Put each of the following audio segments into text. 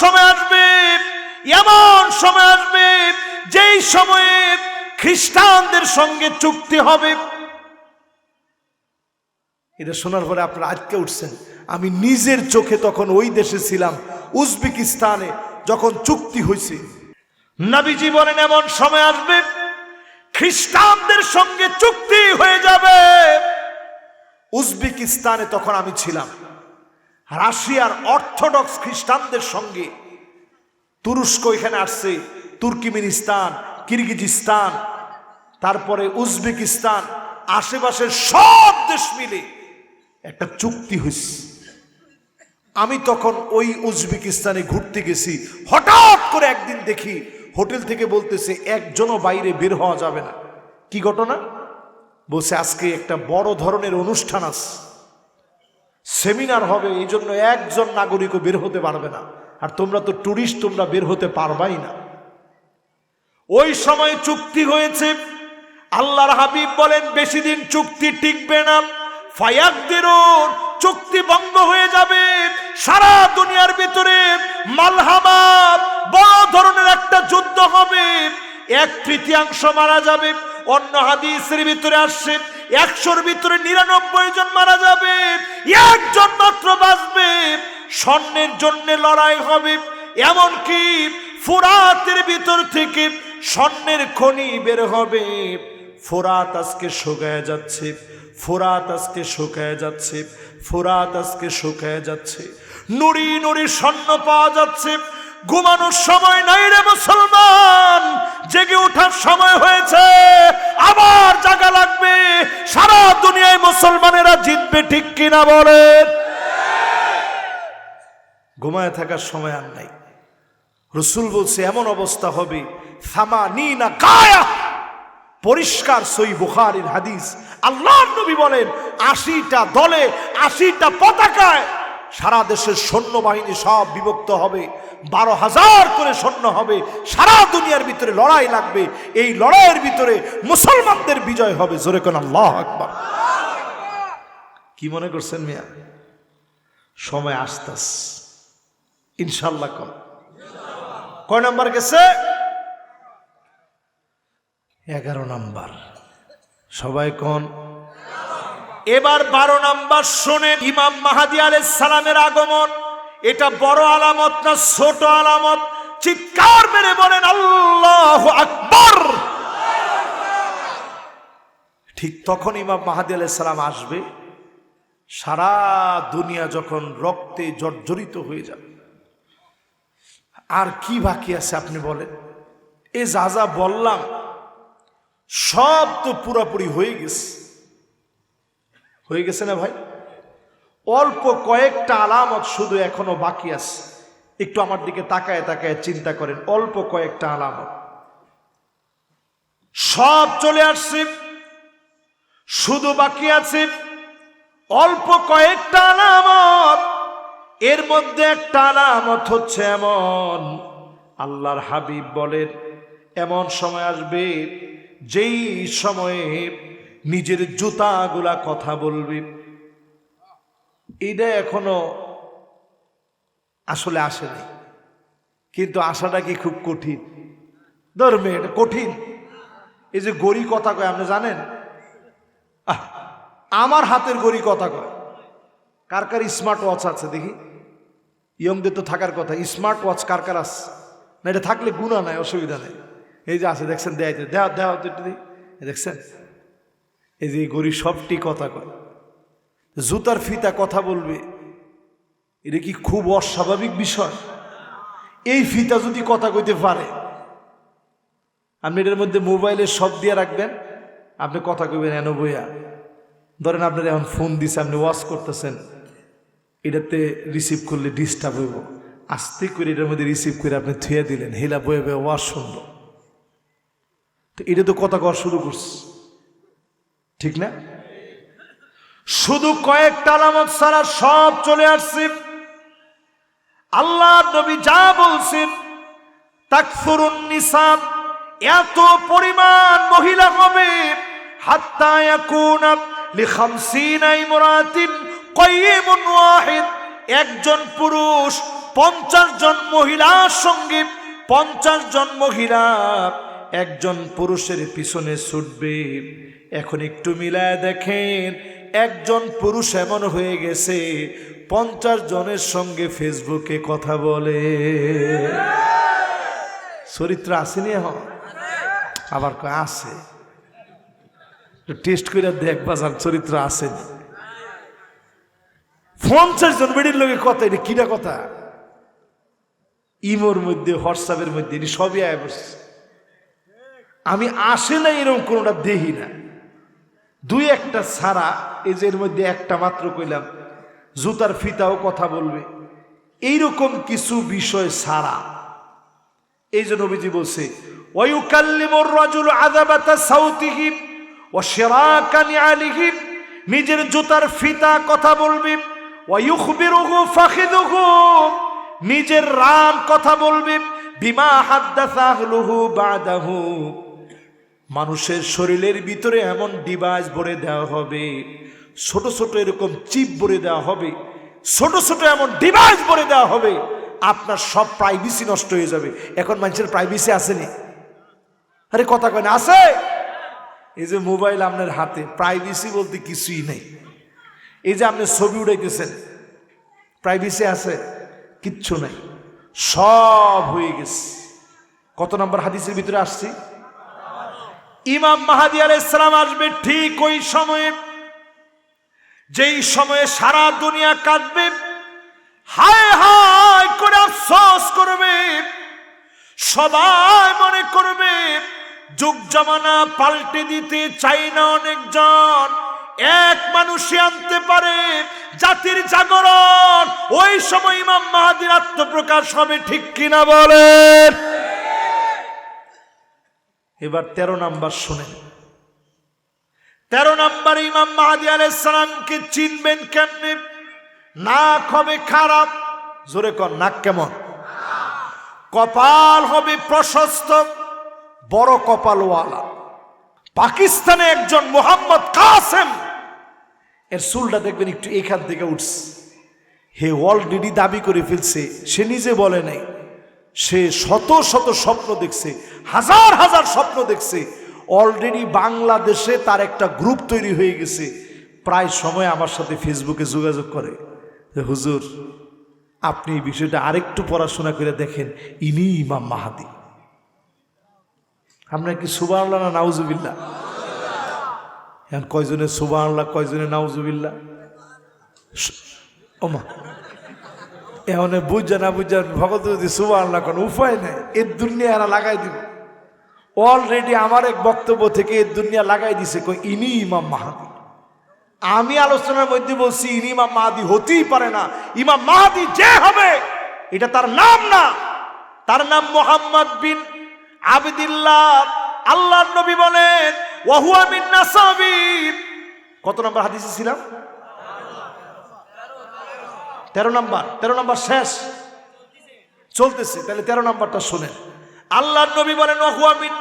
সময় আসবে, এমন সময় আসবে যেই সময়ে খ্রিস্টানদের সঙ্গে চুক্তি হবে। এটা শোনার পরে আপনারা আজকে উঠছেন। আমি নিজের চোখে তখন ওই দেশে ছিলাম, উজবেকিস্তানে যখন চুক্তি হয়েছে। নবীজি বলেন, এমন সময় আসবে, খ্রিস্টানদের সঙ্গে চুক্তি হয়ে যাবে। উজবেকিস্তানে তখন আমি ছিলাম। রাশিয়ার অর্থোডক্স খ্রিস্টানদের সঙ্গে। তুরস্ক এখানে আসছে, তুর্কিমিনিস্তান, কিরগিজিস্তান, তারপরে উজবেকিস্তান, আশেপাশের সব দেশ মিলে একটা চুক্তি হয়েছে আমি তখন ওই উজবেকিস্তানে ঘুরতে গেছি, হঠাৎ করে একদিন দেখি হোটেল থেকে বলতেছে, একজনও বাইরে বের হওয়া যাবে না। কি ঘটনা? বলছে, আজকে একটা বড় ধরনের অনুষ্ঠান আছে। সেমিনার হবে, এই জন্য একজন নাগরিকও বের হতে পারবে না। আর তোমরা তো টুরিস্ট তোমরা বের হতে পারবাই না। ওই সময় চুক্তি হয়েছে, আল্লাহর হাবিব বলেন, বেশি দিন চুক্তি টিকবে না ফায়াকদের চুক্তি ভঙ্গ হয়ে যাবে, সারা দুনিয়ার ভিতরে মালহামা, বড় ধরনের একটা যুদ্ধ হবে, এক তৃতীয়াংশ মারা যাবে। অন্য হাদিসের ভিতরে আসছে একশোর ভিতরে নিরানব্বই জন মারা যাবে, একজন মাত্র বাঁচবে। স্বর্ণের জন্য লড়াই হবে, এমনকি ফুরাতের ভিতর থেকে স্বর্ণের খনি বের হবে। ফোরাত আজকে শুকায় যাচ্ছে, ফোরাত আজকে শুকায় যাচ্ছে, ফোরাত আজকে শুকায় যাচ্ছে। নুড়ি নুড়ি স্বর্ণ পাওয়া যাচ্ছে ঘুমানোর সময় নাই রে মুসলমান। জেগে ওঠার সময় হয়েছে। আবার জাগা লাগবে। সারা দুনিয়ায় মুসলমানেরা জিতবে, ঠিক কিনা বলেন ঘুমায় থাকার সময় আর নাই। রসুল বলছে, এমন অবস্থা হবে। থামা নি না কায়া পরিষ্কার সই বুখারির হাদিস। আল্লাহ নবী বলেন, আশিটা দলে, আশিটা পতাকায় সারা দেশের সৈন্যবাহিনী সব বিভক্ত হবে। বারো হাজার করে সৈন্য হবে। সারা দুনিয়ার ভিতরে লড়াই লাগবে। এই লড়াইয়ের ভিতরে মুসলমানদের বিজয় হবে। জোরে কোন আল্লাহ আকবার। কি মনে করছেন মিয়া? সময় আসতাস ইনশাল্লাহ কম। কয় নাম্বার গেছে? এগারো নাম্বার। সবাই কোন? এবার বারো নাম্বার শোনেন ইমাম মাহাদি আলাইহিস সালামের আগমন। এটা বড় আলামত না ছোট আলামত? চিৎকার মেরে বলেন, আল্লাহ আকবর! ঠিক তখন ইমাম মাহাদি আলাইহিস সালাম আসবে। সারা দুনিয়া যখন রক্তে জর্জরিত হয়ে যাবে। আর কি বাকি আছে আপনি বলেন? এ যা যা বললাম, সব তো পুরাপুরি হয়ে গেছে। হয়ে গেছে না ভাই? অল্প কয়েকটা আলামত শুধু এখনও বাকি আছে। একটু আমার দিকে তাকায় তাকায় চিন্তা করেন, অল্প কয়েকটা আলামত। সব চলে আসছে, শুধু বাকি আছে অল্প কয়েকটা আলামত। এর মধ্যে একটা আলামত হচ্ছে এমন, আল্লাহর হাবিব বলেন, এমন সময় আসবে যেই সময়ে নিজের জুতাগুলা কথা বলবে। এটা এখনও আসলে আসে নাই। কিন্তু আসাটা কি খুব কঠিন? ধর্মে এটা কঠিন। এই যে গড়ি কথা কয়, আপনি জানেন? আমার হাতের গড়ি কথা কয়। কার কার স্মার্ট ওয়াচ আছে দেখি? ইয়ংদের তো থাকার কথা। স্মার্ট ওয়াচ কার কার আছে? না, এটা থাকলে গুণা নাই, অসুবিধা নেই। এই যে আছে, দেখছেন দেয় তো একটু দেখছেন? এই যে গড়ি সবটি কথা কয়। জুতার ফিতা কথা বলবে, এটা কি খুব অস্বাভাবিক বিষয়? এই ফিতা যদি কথা কইতে পারে, আপনি এটার মধ্যে মোবাইলে সব দিয়ে রাখবেন, আপনি কথা কইবেন এন বইয়া ধরেন আপনার এখন ফোন দিছে, আপনি ওয়াশ করতেছেন, এটাতে রিসিভ করলে ডিস্টার্ব হইব। আস্তে করে এটার মধ্যে রিসিভ করে আপনি থুয়ে দিলেন, হেলা বয়ে বয়ে ওয়াশ শুনল। তো এটা তো কথা কওয়া শুরু করছে। ঠিক না? শুধু কয়েকটা আলামত ছাড়া সব চলে আসছে আল্লাহ নবী যা বলছেন, তাকফুরুন নিসাব এত পরিমাণ মহিলা হবে, হাত্তা ওয়াহিদ। একজন পুরুষ, পঞ্চাশ জন মহিলার সঙ্গে পঞ্চাশ জন মহিলা, একজন পুরুষের পিছনে ছুটবে। এখন একটু মিলায় দেখেন, একজন পুরুষ এমন হয়ে গেছে, পঞ্চাশ জনের সঙ্গে ফেসবুকে কথা বলে। চরিত্র আসেনি এখন? আবার কয়, আছে। টেস্ট করে দেখ বাজার চরিত্র আসেনি। পঞ্চাশ জন বেডির লোকে কথা, এটা কিনা কথা? ইমোর মধ্যে, হোয়াটসঅ্যাপের মধ্যে, এটি সবই আয় আমি আসে না এরকম কোনোটা দেখি না। দুই একটা ছাড়া এই যে এর মধ্যে একটা মাত্র কইলাম, জুতার ফিতাও কথা বলবে। এইরকম কিছু বিষয় ছাড়া এই জন্য নবীজি বলছে নিজের জুতার ফিতা কথা বলবে নিজের রাম কথা বলবে, বিমা হাদ্দাসা আহলুহু বাদাহু। মানুষের শরীরের ভিতরে এমন ডিভাইস ভরে দেওয়া হবে, ছোট ছোট এরকম চিপ ভরে দেওয়া হবে, ছোট ছোট এমন ডিভাইস ভরে দেওয়া হবে, আপনার সব প্রাইভেসি নষ্ট হয়ে যাবে। এখন মানুষের প্রাইভেসি আসেনি আরে কথা কয় না, আছে? এই যে মোবাইল আপনার হাতে প্রাইভেসি বলতে কিছুই নেই। এই যে আপনি ছবি উড়াইতেছেন প্রাইভেসি আছে, কিচ্ছু নাই। সব হয়ে গেছে। কত নম্বর হাদিসের ভিতরে আসছি? ইমাম মাহাদি আল ইসলাম আসবে ঠিক ওই সময়ে। যেই সময়ে সারা দুনিয়া কাঁদবে, হায় হায় করে আফসোস করবে, সবাই মনে করবে, যুগ জামানা পাল্টে দিতে চাই না অনেকজন। এক মানুষই আনতে পারে, জাতির জাগরণ, ওই সময় ইমাম মাহাদির আত্মপ্রকাশ হবে ঠিক কিনা বলেন? এবার তেরো নাম্বার শুনেন। তেরো নাম্বার ইমাম মাহাদি আলাইসালামকে চিনবেন কেমনে? নাক হবে খারাপ। জোরে কর নাক কেমন? কপাল হবে প্রশস্ত, বড় কপালওয়ালা। পাকিস্তানে একজন মোহাম্মদ কাসেম। এর চুলটা দেখবেন একটু এখান থেকে উঠছে। হে অলরেডি দাবি করে ফেলছে, সে নিজে বলে নাই। সে শত শত স্বপ্ন দেখছে, হাজার হাজার স্বপ্ন দেখছে। অলরেডি বাংলাদেশে তার একটা গ্রুপ তৈরি হয়ে গেছে। প্রায় সময় আমার সাথে ফেসবুকে যোগাযোগ করে। হুজুর, আপনি এই বিষয়টা আরেকটু পড়াশোনা করে দেখেন, ইনি ইমাম মাহাদি। আমরা কি সুবাহ না নাউজুবিল্লা কয়জনে সুবাহ কয়জনে নাউজুবিল্লা ওমা এখন বুঝা না বুঝা ভগত যদি সুবাহ আল্লাহ কোনো উপায় নেই এর দুনিয়া এরা লাগাই দিব। অলরেডি আমার এক বক্তব্য থেকে এর দুনিয়া লাগাই দিছে কই ইনি ইমাম মাহাদি। আমি আলোচনার মধ্যে বলছি, ইনি ইমাম মাহাদি হতেই পারে না। ইমাম মাহাদি যে হবে, এটা তার নাম না। তার নাম মোহাম্মদ বিন আবদিল্লাহ। আল্লাহ নবী বলেন ওয়াহুয়া মিন নাসাবিব কত নম্বর হাদিসে ছিলাম? তেরো নম্বর তেরো নম্বর শেষ। চলতেছে, তাহলে তেরো নাম্বারটা শোনেন। আল্লাহ নবী বলেন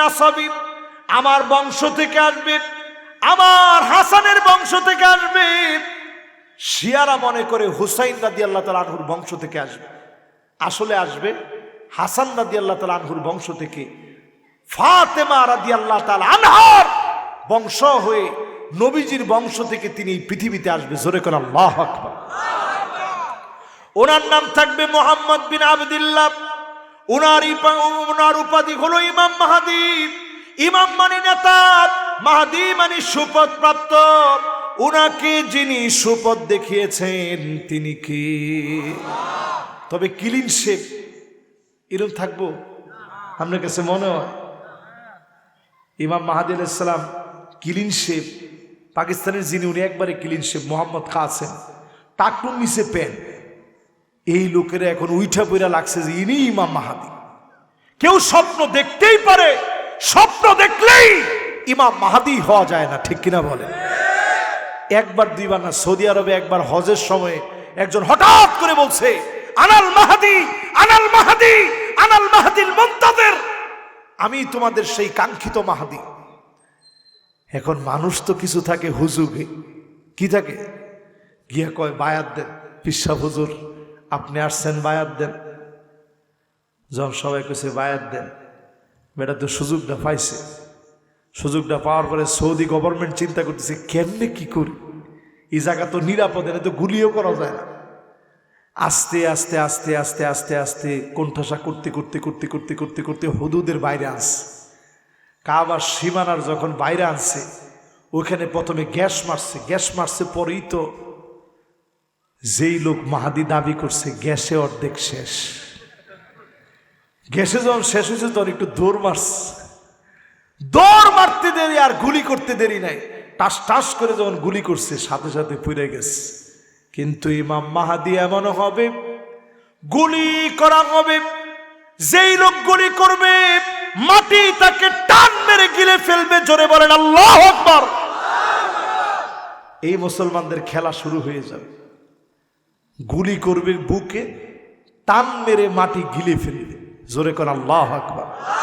নাসাবিব আমার বংশ থেকে আসবে আমার হাসানের বংশ থেকে আসবে শিয়ারা মনে করে হুসাইন রাদি আল্লাহ তালা আনহুর বংশ থেকে আসবে আসলে আসবে হাসান রাদি আল্লাহ তালা আনহুর বংশ থেকে। ফাতেমা রাদি আল্লাহ তালা আনহার বংশ হয়ে নবীজির বংশ থেকে তিনি পৃথিবীতে আসবে। জোরে করে আল্লাহ আকবার। ওনার নাম থাকবে মোহাম্মদ বিন আবদুল্লাহ। ওনার ওনার উপাধি হলো ইমাম মাহাদি। ইমাম মানে নেতা, মাহাদি মানে সুপথ প্রাপ্ত ওনাকে যিনি সুপথ দেখিয়েছেন, তিনি কি? তবে কিলিন শেখ এরম থাকব? আপনার কাছে মনে হয়? ইমাম মাহাদি আলাইসালাম কিলিন শেপ, পাকিস্তানের যিনি, উনি একবারে কিলিন শেপ, মোহাম্মদ কাসেম। টাকুন নিচে প্যান্ট। এই লোকেরা এখন উইঠা পইরা লাগছে যে ইনি ইমাম মাহাদি। কেউ স্বপ্ন দেখতেই পারে, স্বপ্ন দেখলেই ইমাম মাহাদি হওয়া যায় না, ঠিক কিনা বলে একবার, দুইবার না, সৌদি আরবে একবার হজের সময় একজন হঠাৎ করে বলছে, আনাল মাহাদি আনাল মাহাদি, আনাল মাহাদিল মুনতাদের। আমি তোমাদের সেই কাঙ্ক্ষিত মাহাদি। এখন মানুষ তো কিছু থাকে হুজুগে। কি থাকে? গিয়া কয়, বায়াত দেন, পিসা হুজুর আপনি আসছেন বায়াত দেন। যখন সবাই কেছে বায়াত দেন, বেটা তো সুযোগটা পাইছে। সুযোগটা পাওয়ার পরে সৌদি গভর্নমেন্ট চিন্তা করতেছে, কেমনে কি করি? এই জায়গা তো নিরাপদে না তো গুলিও করা যায় না। আস্তে আস্তে আস্তে আস্তে আস্তে আস্তে কণ্ঠাসা করতে করতে করতে করতে করতে করতে হদুদের বাইরে আনছে। কাবার সীমানার যখন বাইরে আনছে, ওখানে প্রথমে গ্যাস মারছে গ্যাস মারছে পরেই তো যেই লোক মাহাদি দাবি করছে, গ্যাসে অর্ধেক শেষ। গ্যাসে যখন শেষ হয়েছে, তখন একটু দৌড় মারছে। দৌড় মারতে দেরি আর গুলি করতে দেরি নাই। টাস টাস করে যখন গুলি করছে, সাথে সাথে পুড়ে গেছে। কিন্তু ইমাম মাহাদি এমন হবে, গুলি করা হবে। যেই লোক গুলি করবে, মাটি তাকে টান মেরে গিলে ফেলবে। জোরে বলেন, আল্লাহ এই মুসলমানদের খেলা শুরু হয়ে যাবে। গুলি করবে বুকে টান মেরে মাটি গিলে ফেলবে। জোরে কর আল্লাহ আকবার।